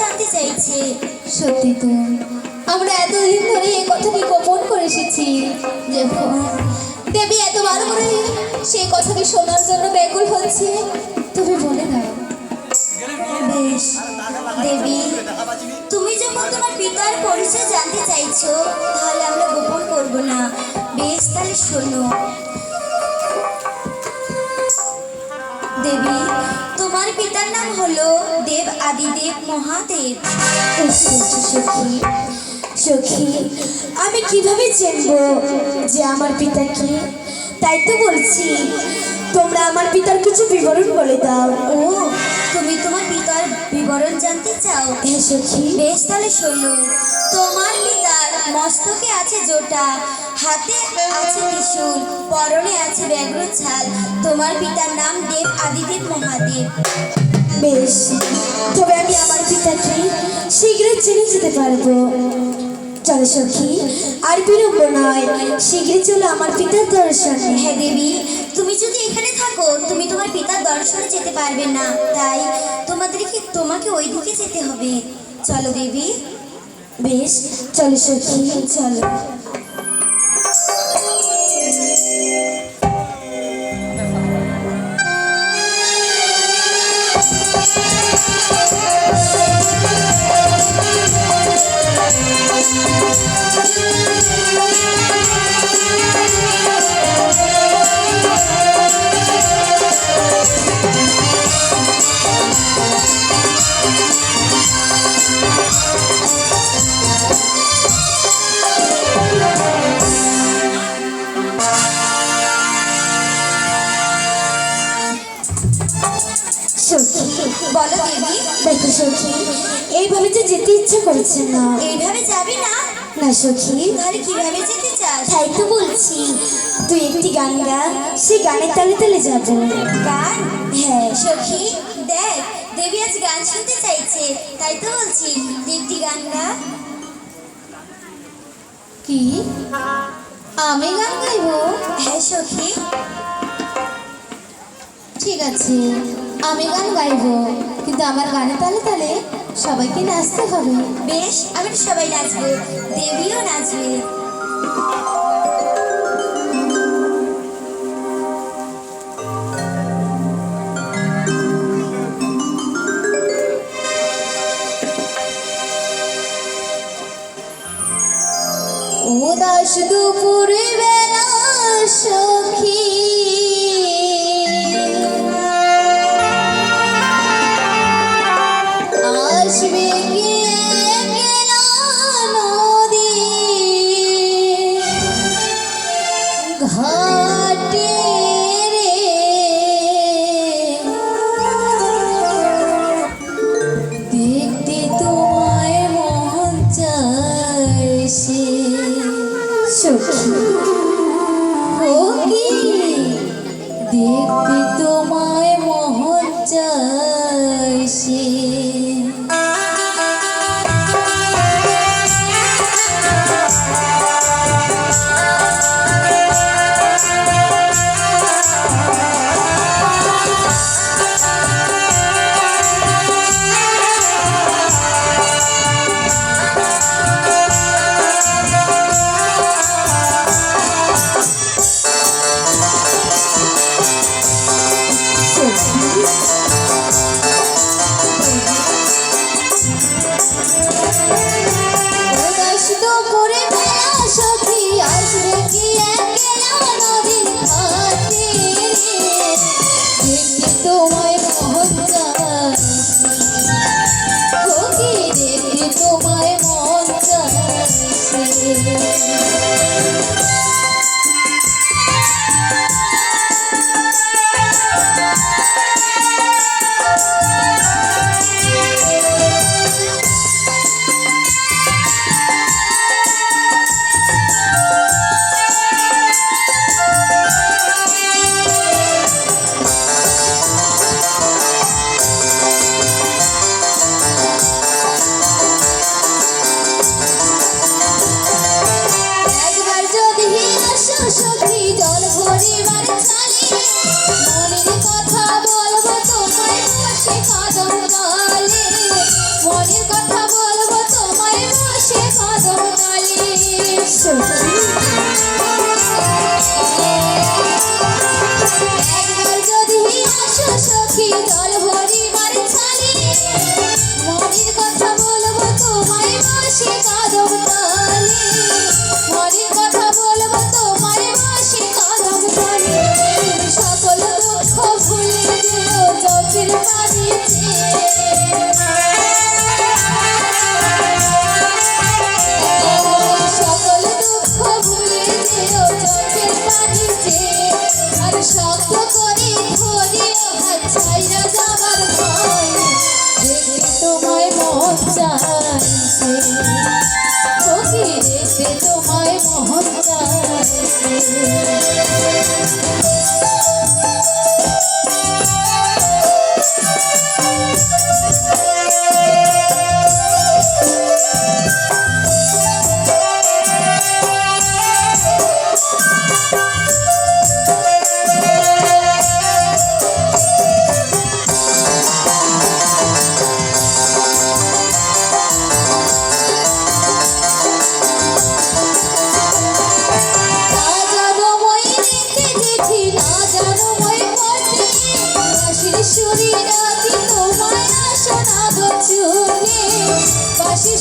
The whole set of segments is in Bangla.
জানতে চাইছে। আমরা এতদিন ধরে এই কথাটি গোপন করে এসেছি? দেবী কথাটি শোনার জন্য দেবী, তুমি যখন তোমার পিতার পরিচয় জানতে চাইছো, তাহলে আমরা গোপন করব না। বেশ, তাহলে শোনো। দেবী পিতার নাম হলো দেব আদিদেব মহাদেব। সখী সখী আমি কীভাবে চেনব যে আমার পিতা কি? তাই তো বলছি তোমরা আমার পিতার কিছু বিবরণ বলে দাও। ও তুমি তোমার পিতার বিবরণ জানতে চাও? হ্যাঁ সখী। বেশ তাহলে শোনো। তোমার পিতার মস্তকে আছে জোটা, হাতে আছে ত্রিশূল, পরনে আছে ব্যাঘ্র ছাল। তোমার পিতার নাম দেব, আদিদেব মহাদেব। বেশ, তবে আমি আমার পিতাকে শীঘ্রই চিনে যেতে পারব। চলো সখী, আর বিলম্ব নয়, শীঘ্রই চলো আমার পিতার দর্শনে। হ্যাঁ দেবী, তুমি যদি এখানে থাকো, তুমি তোমার পিতার দর্শনে যেতে পারবে না। তাই তোমাদেরকে, তোমাকে ওই দিকে যেতে হবে। চলো দেবী। বেশ চলো সখী চলো। করছে না। এইভাবে যাবে না? না সখী। তাহলে কীভাবে যেতে চাস? তাই তো বলছি তুই একটি গান গা। সেই গানের তালে তালে যাব। গান? হ্যাঁ। সখী দেখ দেবী আজ গান শুনতে চাইছে। তাই তো বলছি তুই একটি গান গা। কি? আমি গান গাইবো? হ্যাঁ সখী। ঠিক আছে আমি গান গাইবো। কিন্তু আমার গানে তালে তালে সবাইকে নাচতে হবে। বেশ আমরা সবাই নাচবো। দেবীও নাচবে। উদাস দুপুরে বেলা দেখতে তোমায় তোমায় মহ সকল দুঃখ ভুলে দিও চোখের পানিতে Thank you.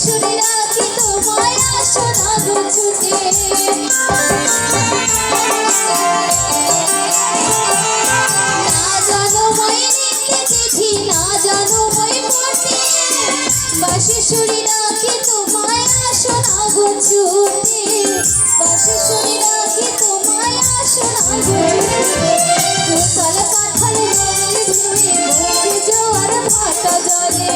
সুরে রাখি তোমায় আসো না গছুতে না জানো মই নিতে যেথি না জানো মই পথে বাঁশির সুরে রাখি তোমায় আসো না গছুতে বাঁশির সুরে রাখি তোমায় আসো না ভাটা জলে দোতলা কাঁঠাল ঢেউয়ে বইছে জোয়ার ভাটা জলে।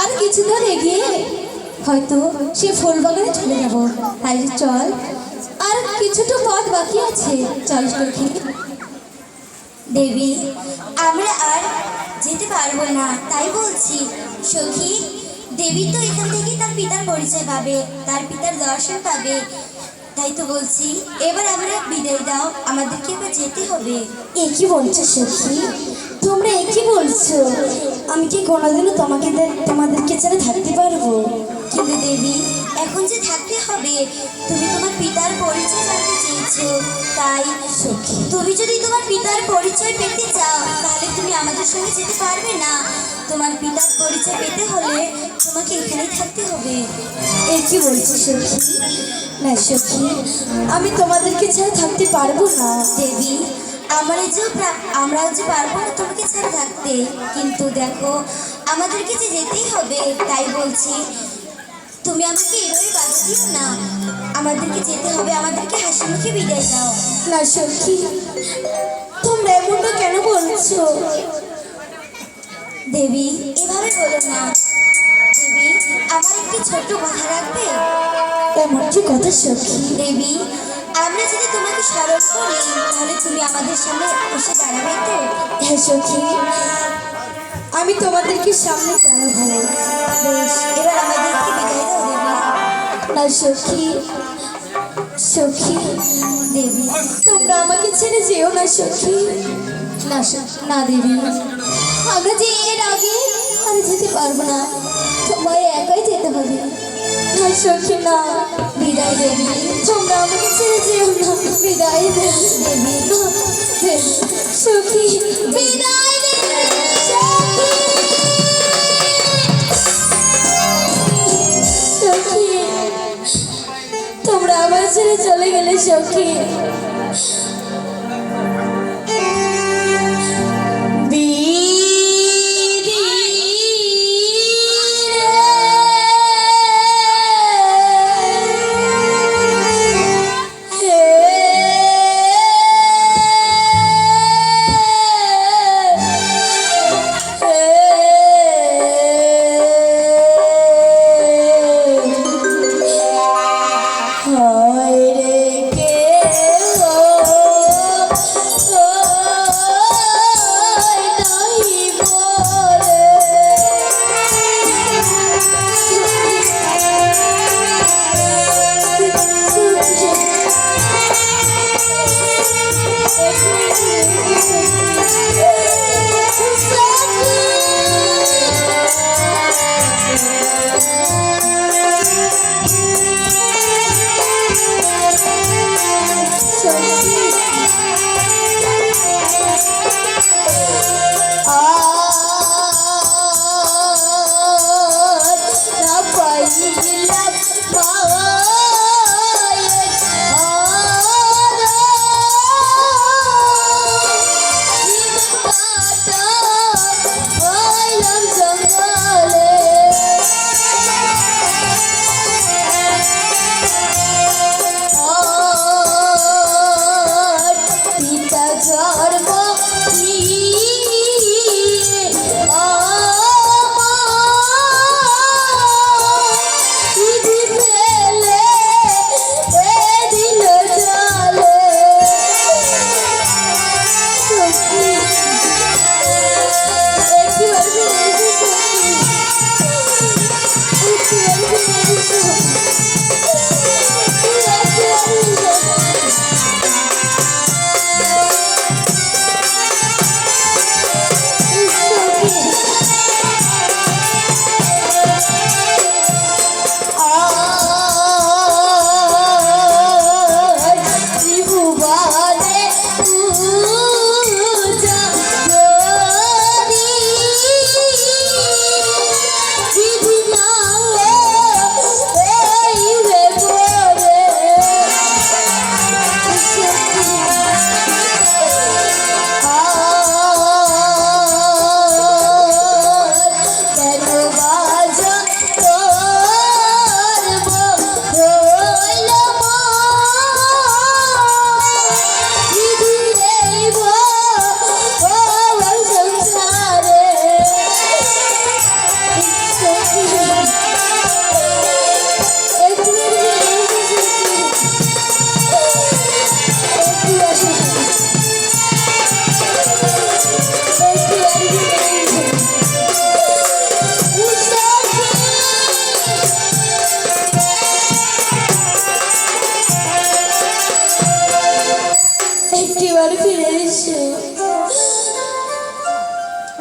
আর কিছু দূর এগিয়ে হয়তো সে ফুল বাগানে চলে যাব। তাই চল, আর কিছুটা পথ বাকি আছে। চল সখী। দেবী, আমরা আর যেতে পারব না, তাই বলছি, সখী দেবী তো এখান থেকে তার পিতার পরিচয় পাবে তার পিতার দর্শন পাবে। তাই তো বলছি এবার আমরা বিদায় দাও আমাদেরকে এবার যেতে হবে। এ কি বলছো সখী? তোমরা এ কি বলছো? আমি কি কোনোদিনও তোমাকে তোমাদেরকে ছেড়ে থাকতে পারব? কিন্তু দেবী এখন যে থাকতে হবে তুমি তোমার পিতার পরিচয় জানতে চেয়েছো। তাই সখী। তুমি যদি তোমার পিতার পরিচয় পেতে চাও, তাহলে তুমি আমাদের সঙ্গে যেতে পারবে না। তোমার পিতার পরিচয় পেতে হলে তোমাকে এখানেই থাকতে হবে। এ কি বলছো সখী? না সখী, আমি তোমাদেরকে ছেড়ে থাকতে পারব না। দেবী, আমরা যে আমরা যে পারব না তোমাকে ছাড়া থাকতে। কিন্তু দেখো, আমাদেরকে যে যেতেই হবে, তাই বলছি। তুমি আমাকে এভাবে বাধা দিও না। আমাদেরকে যেতে হবে আমাদেরকে হাসি মুখে বিদায় দাও। না সখী তোমরা এমনটা কেন বলছো? দেবী এভাবে বলো না। দেবী আমার একটি ছোট্ট কথা রাখবে? এমন কি কথা সখী? দেবী আমরা যদি তোমাকে স্মরণ করি তাহলে তুমি আমাদের সামনে এসে দাঁড়াবে তো? হ্যাঁ সখী। আমি তোমাদেরকে সামনে না দেবী, তোমরা আমাকে ছেড়ে যেও না সখী। না না দেবী, আমরা যে এর আগে আর যেতে পারব না, তোমায় একাই যেতে হবে। না সখী, না বিদায় দেবী, তোমরা আমাকে ছেড়ে যেও না। বিদায় দেবী দেবী সখী, বিদায় চলে গেলে সখী।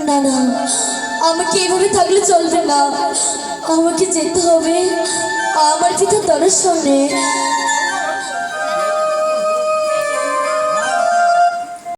না না। আমাকে এভাবে থাকলে চলবে না। আমাকে যেতে হবে। আমার পিতার দর্শনে